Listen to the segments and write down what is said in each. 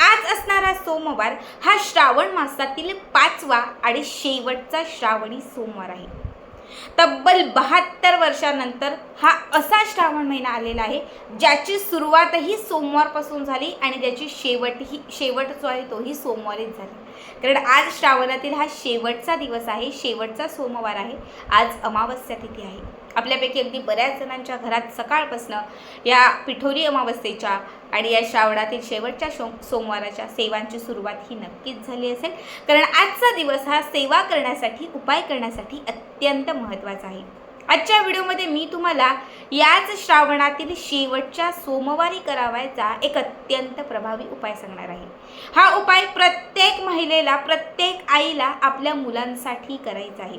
आज असणारा सोमवार हा श्रावण मासातील पाचवा आणि शेवटचा श्रावणी सोमवार आहे. तब्बल बहात्तर वर्षानंतर हा असा श्रावण महिना आलेला आहे ज्याची सुरुवातही सोमवारपासून झाली आणि ज्याची शेवटही शेवट जो आहे तोही सोमवारीच झाला. कारण आज श्रावणातील हा शेवटचा दिवस आहे शेवटचा सोमवार आहे आज अमावस्या तिथी आहे. आपल्यापैकी अगदी बऱ्याच जणांच्या घरात सकाळपासनं या पिठोरी अमावस्येच्या आणि या श्रावणातील शेवटच्या शो सोमवाराच्या सेवांची सुरुवात ही नक्कीच झाली असेल. कारण आजचा दिवस हा सेवा करण्यासाठी उपाय करण्यासाठी अत्यंत महत्त्वाचा आहे. आजच्या व्हिडिओमध्ये मी तुम्हाला याच श्रावणातील शेवटच्या सोमवारी करावायचा एक अत्यंत प्रभावी उपाय सांगणार आहे. हा उपाय प्रत्येक महिलेला प्रत्येक आईला आपल्या मुलांसाठी करायचा आहे.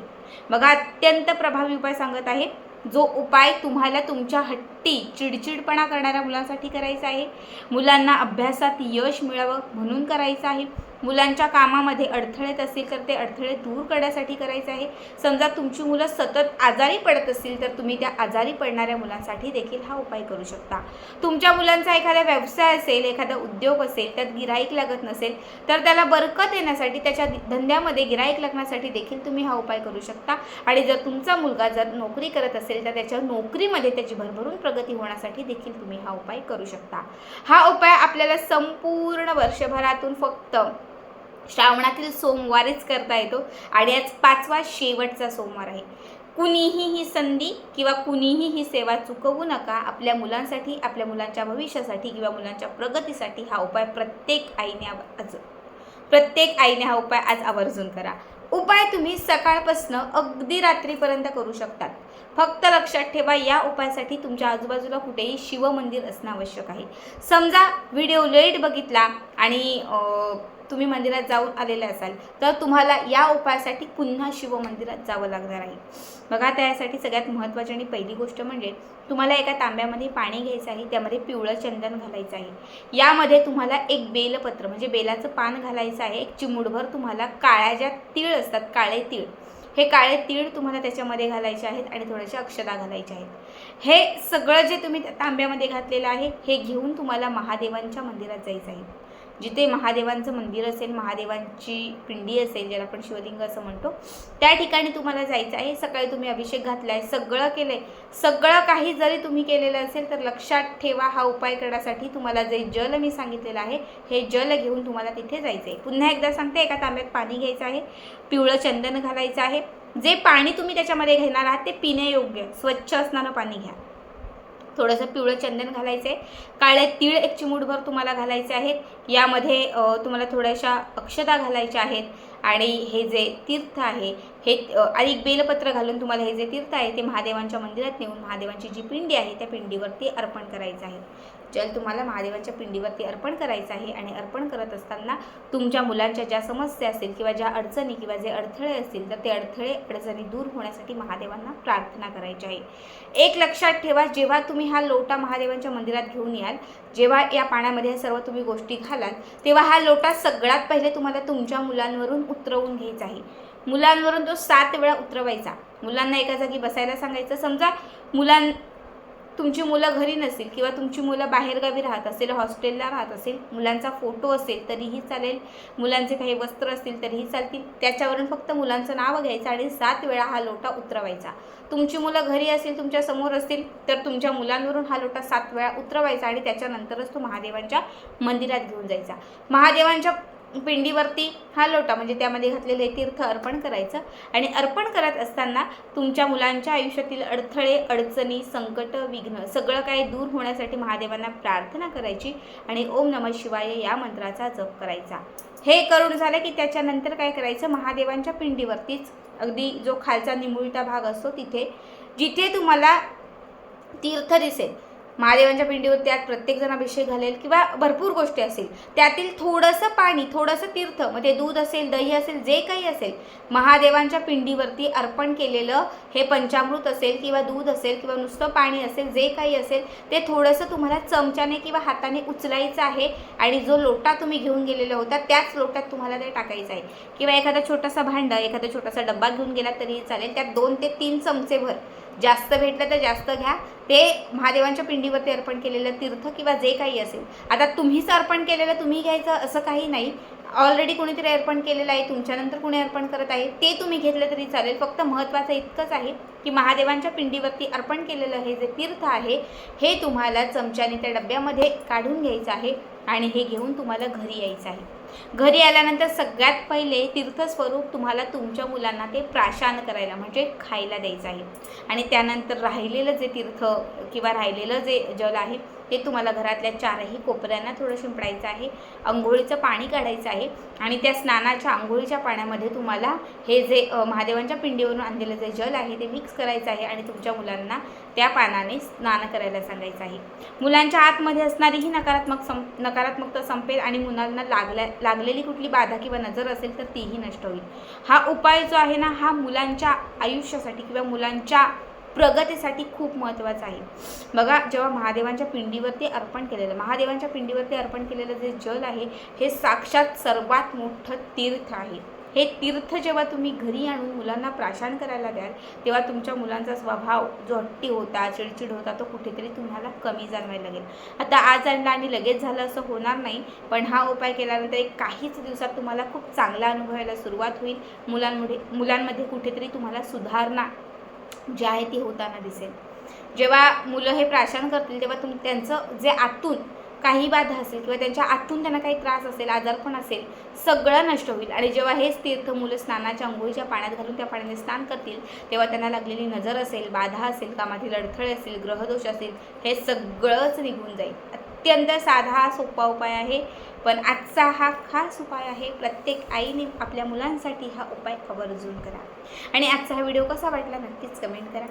बघा अत्यंत प्रभावी उपाय सांगत आहे. जो उपाय तुम्हाला तुमच्या हट्टी चिडचिडपणा करणाऱ्या मुलांसाठी करायचा आहे. मुलांना अभ्यासात यश मिळावं म्हणून करायचं आहे. मुलांच्या कामामध्ये अडथळे असतील तर ते अडथळे दूर करण्यासाठी करायचे आहे. समजा तुमची मुलं सतत आजारी पडत असतील तर तुम्ही त्या आजारी पडणाऱ्या मुलांसाठी देखील हा उपाय करू शकता. तुमच्या मुलांचा एखादा व्यवसाय असेल एखादा उद्योग असेल त्यात गिराईक लागत नसेल तर त्याला बरकत येण्यासाठी त्याच्या धंद्यामध्ये गिराईक लागण्यासाठी देखील तुम्ही हा उपाय करू शकता. आणि जर तुमचा मुलगा जर नोकरी करत असेल तर त्याच्या नोकरीमध्ये त्याची भरभरून प्रगती होण्यासाठी देखील तुम्ही हा उपाय करू शकता. हा उपाय आपल्याला संपूर्ण वर्षभरातून फक्त श्रावणातील सोमवारीच करता येतो आणि आज पाचवा शेवटचा सोमवार आहे. कुणीही ही संधी किंवा कुणीही ही सेवा चुकवू नका. आपल्या मुलांसाठी आपल्या मुलांच्या भविष्यासाठी किंवा मुलांच्या प्रगतीसाठी हा उपाय प्रत्येक आईने आज प्रत्येक आईने हा उपाय आज आवर्जून करा. उपाय तुम्ही सकाळपासनं अगदी रात्रीपर्यंत करू शकतात. फक्त लक्षात ठेवा या उपायासाठी तुमच्या आजूबाजूला कुठेही शिवमंदिर असणं आवश्यक आहे. समजा व्हिडिओ लेट बघितला आणि तुम्ही मंदिरात जाऊन आलेले असाल तर तुम्हाला या उपायासाठी पुन्हा शिवमंदिरात जावं लागणार आहे. बघा त्यासाठी सगळ्यात महत्त्वाची आणि पहिली गोष्ट म्हणजे तुम्हाला एका तांब्यामध्ये पाणी घ्यायचं आहे त्यामध्ये पिवळं चंदन घालायचं आहे. यामध्ये तुम्हाला एक बेलपत्र म्हणजे बेलाचं पान घालायचं आहे एक चिमुडभर तुम्हाला काळ्या ज्या तीळ असतात काळे तीळ हे काळे तीळ तुम्हाला त्याच्यामध्ये घालायचे आहेत आणि थोड्याशा अक्षता घालायच्या आहेत. हे सगळं जे तुम्ही त्या तांब्यामध्ये घातलेलं आहे हे घेऊन तुम्हाला महादेवांच्या मंदिरात जायचं आहे. जिथे महादेवांचं मंदिर असेल महादेवांची पिंडी असेल ज्याला आपण शिवलिंग असं म्हणतो त्या ठिकाणी तुम्हाला जायचं आहे. सकाळी तुम्ही अभिषेक घातला आहे सगळं केलं आहे सगळं काही जरी तुम्ही केलेलं असेल तर लक्षात ठेवा हा उपाय करण्यासाठी तुम्हाला जे जल मी सांगितलेलं आहे हे जल घेऊन तुम्हाला तिथे जायचं आहे पुन्हा एकदा सांगते एका तांब्यात पाणी घ्यायचं आहे पिवळं चंदन घालायचं आहे. जे पाणी तुम्ही त्याच्यामध्ये घेणार आहात ते पिण्यायोग्य स्वच्छ असणारं पाणी घ्या. थोडंसं पिवळं चंदन घालायचं आहे काळे तीळ एक चिमूटभर तुम्हाला घालायचे आहेत. यामध्ये तुम्हाला थोड्याशा अक्षता घालायच्या आहेत. आणि हे जे तीर्थ आहे हे आणि एक बेलपत्र घालून तुम्हाला हे जे तीर्थ आहे ते महादेवांच्या मंदिरात नेऊन महादेवांची जी पिंडी आहे त्या पिंडीवरती अर्पण करायचं आहे. जल तुम्हाला महादेवांच्या पिंडीवरती अर्पण करायचं आहे आणि अर्पण करत असताना तुमच्या मुलांच्या ज्या समस्या असतील किंवा ज्या अडचणी किंवा जे अडथळे असतील तर ते अडथळे अडचणी दूर होण्यासाठी महादेवांना प्रार्थना करायची आहे. एक लक्षात ठेवा जेव्हा तुम्ही हा लोटा महादेवांच्या मंदिरात घेऊन याल जेव्हा या पाण्यामध्ये सर्व तुम्ही गोष्टी घालाल तेव्हा हा लोटा सगळ्यात पहिले तुम्हाला तुमच्या मुलांवरून उतरवून घ्यायचा आहे. मुलांवरून तो सात वेळा उतरवायचा. मुलांना एका जागी बसायला सांगायचं समजा मुलां तुमची मुलं घरी नसेल किंवा तुमची मुलं बाहेरगावी राहत असेल हॉस्टेलला राहत असेल मुलांचा फोटो असेल तरीही चालेल. मुलांचे काही वस्त्र असतील तरीही चालतील. त्याच्यावरून फक्त मुलांचं नाव घ्यायचं आणि सात वेळा हा लोटा उतरवायचा. तुमची मुलं घरी असतील तुमच्यासमोर असतील तर तुमच्या मुलांवरून हा लोटा सात वेळा उतरवायचा आणि त्याच्यानंतरच तो महादेवांच्या मंदिरात घेऊन जायचा. महादेवांच्या पिंडीवरती हा लोटा म्हणजे त्यामध्ये घातलेले तीर्थ अर्पण करायचं. आणि अर्पण करत असताना तुमच्या मुलांच्या आयुष्यातील अडथळे अडचणी संकट विघ्न सगळं काही दूर होण्यासाठी महादेवांना प्रार्थना करायची आणि ओम नमः शिवाय या मंत्राचा जप करायचा. हे करून झालं की त्याच्यानंतर काय करायचं? महादेवांच्या पिंडीवरतीच अगदी जो खालचा निमुळता भाग असतो तिथे जिथे तुम्हाला तीर्थ दिसेल महादेवांच्या पिंडीवर त्यात प्रत्येकजण अभिषेक घालेल किंवा भरपूर गोष्टी असेल. त्यातील थोडंसं पाणी थोडंसं तीर्थ म्हणजे दूध असेल दही असेल जे काही असेल महादेवांच्या पिंडीवरती अर्पण केलेलं हे पंचामृत असेल किंवा दूध असेल किंवा नुसतं पाणी असेल जे काही असेल ते थोडंसं तुम्हाला चमच्याने किंवा हाताने उचलायचं आहे आणि जो लोटा तुम्ही घेऊन गेलेला होता त्याच लोटात तुम्हाला ते टाकायचं आहे. किंवा एखादा छोटासा भांडं एखादा छोटासा डब्बा घेऊन गेला तरीही चालेल. त्यात दोन ते तीन चमचे भर जास्त भेटलं तर जास्त घ्या. ते महादेवांच्या पिंडीवरती अर्पण केलेलं तीर्थ किंवा जे काही असेल. आता तुम्हीच अर्पण केलेलं तुम्ही घ्यायचं असं काही नाही. ऑलरेडी कोणीतरी अर्पण केलेलं आहे तुमच्यानंतर कोणी अर्पण करत आहे ते तुम्ही घेतलं तरी चालेल. फक्त महत्त्वाचं इतकंच आहे की महादेवांच्या पिंडीवरती अर्पण केलेलं हे जे तीर्थ आहे हे तुम्हाला चमच्याने त्या डब्यामध्ये काढून घ्यायचं आहे आणि हे घेऊन तुम्हाला घरी यायचं आहे. घरी आल्यानंतर सगळ्यात पहिले तीर्थस्वरूप तुम्हाला तुमच्या मुलांना ते प्राशान करायला म्हणजे खायला द्यायचं आहे. आणि त्यानंतर राहिलेलं जे तीर्थ किंवा राहिलेलं जे जल आहे ते तुम्हाला घरातल्या चारही कोपऱ्यांना थोडं शिंपडायचं आहे आंघोळीचं पाणी काढायचं आहे आणि त्या स्नानाच्या आंघोळीच्या पाण्यामध्ये तुम्हाला हे जे महादेवांच्या पिंडीवरून आणलेलं जे जल आहे ते मिक्स करायचं आहे आणि तुमच्या मुलांना त्या पानाने स्नान करायला सांगायचं आहे. मुलांच्या आतमध्ये असणारी ही नकारात्मक सं नकारात्मकता संपेल आणि मुलांना लागल्या लागलेली कुठली बाधा किंवा नजर असेल तर तीही नष्ट होईल. हा उपाय जो आहे ना हा मुलांच्या आयुष्यासाठी किंवा मुलांच्या प्रगतीसाठी खूप महत्त्वाचा आहे. बघा जेव्हा महादेवांच्या पिंडीवरती अर्पण केलेलं महादेवांच्या पिंडीवरती अर्पण केलेलं जे जल आहे हे साक्षात सर्वात मोठं तीर्थ आहे. हे तीर्थ जेव्हा तुम्ही घरी आणून मुलांना प्राशान करायला द्याल तेव्हा तुमच्या मुलांचा स्वभाव जो हट्टी होता चिडचिड होता तो कुठेतरी तुम्हाला कमी जाणवायला लागेल. आता आज आणला आणि लगेच झालं असं होणार नाही पण हा उपाय केल्यानंतर एक काहीच दिवसात तुम्हाला खूप चांगला अनुभवायला सुरुवात होईल. मुलांमध्ये मुलांमध्ये कुठेतरी तुम्हाला सुधारणा जी आहे ती होताना दिसेल. जेव्हा मुलं हे प्राशन करतील तेव्हा तुम त्यांचं जे आतून काही बाधा असेल किंवा त्यांच्या आतून त्यांना काही त्रास असेल आजारपण असेल सगळं नष्ट होईल. आणि जेव्हा हेच तीर्थ मुलं स्नानाच्या अंघोळीच्या पाण्यात घालून त्या पाण्याने स्नान करतील तेव्हा त्यांना लागलेली नजर असेल बाधा असेल कामातील अडथळे असेल ग्रहदोष असेल हे सगळंच निघून जाईल. अत्यंत साधा सोपा उपाय आहे पण आजचा हा खास उपाय आहे प्रत्येक आईने आपल्या मुलांसाठी हा उपाय आवर्जून करा. आणि आजचा हा व्हिडिओ कसा वाटला नक्कीच कमेंट करा.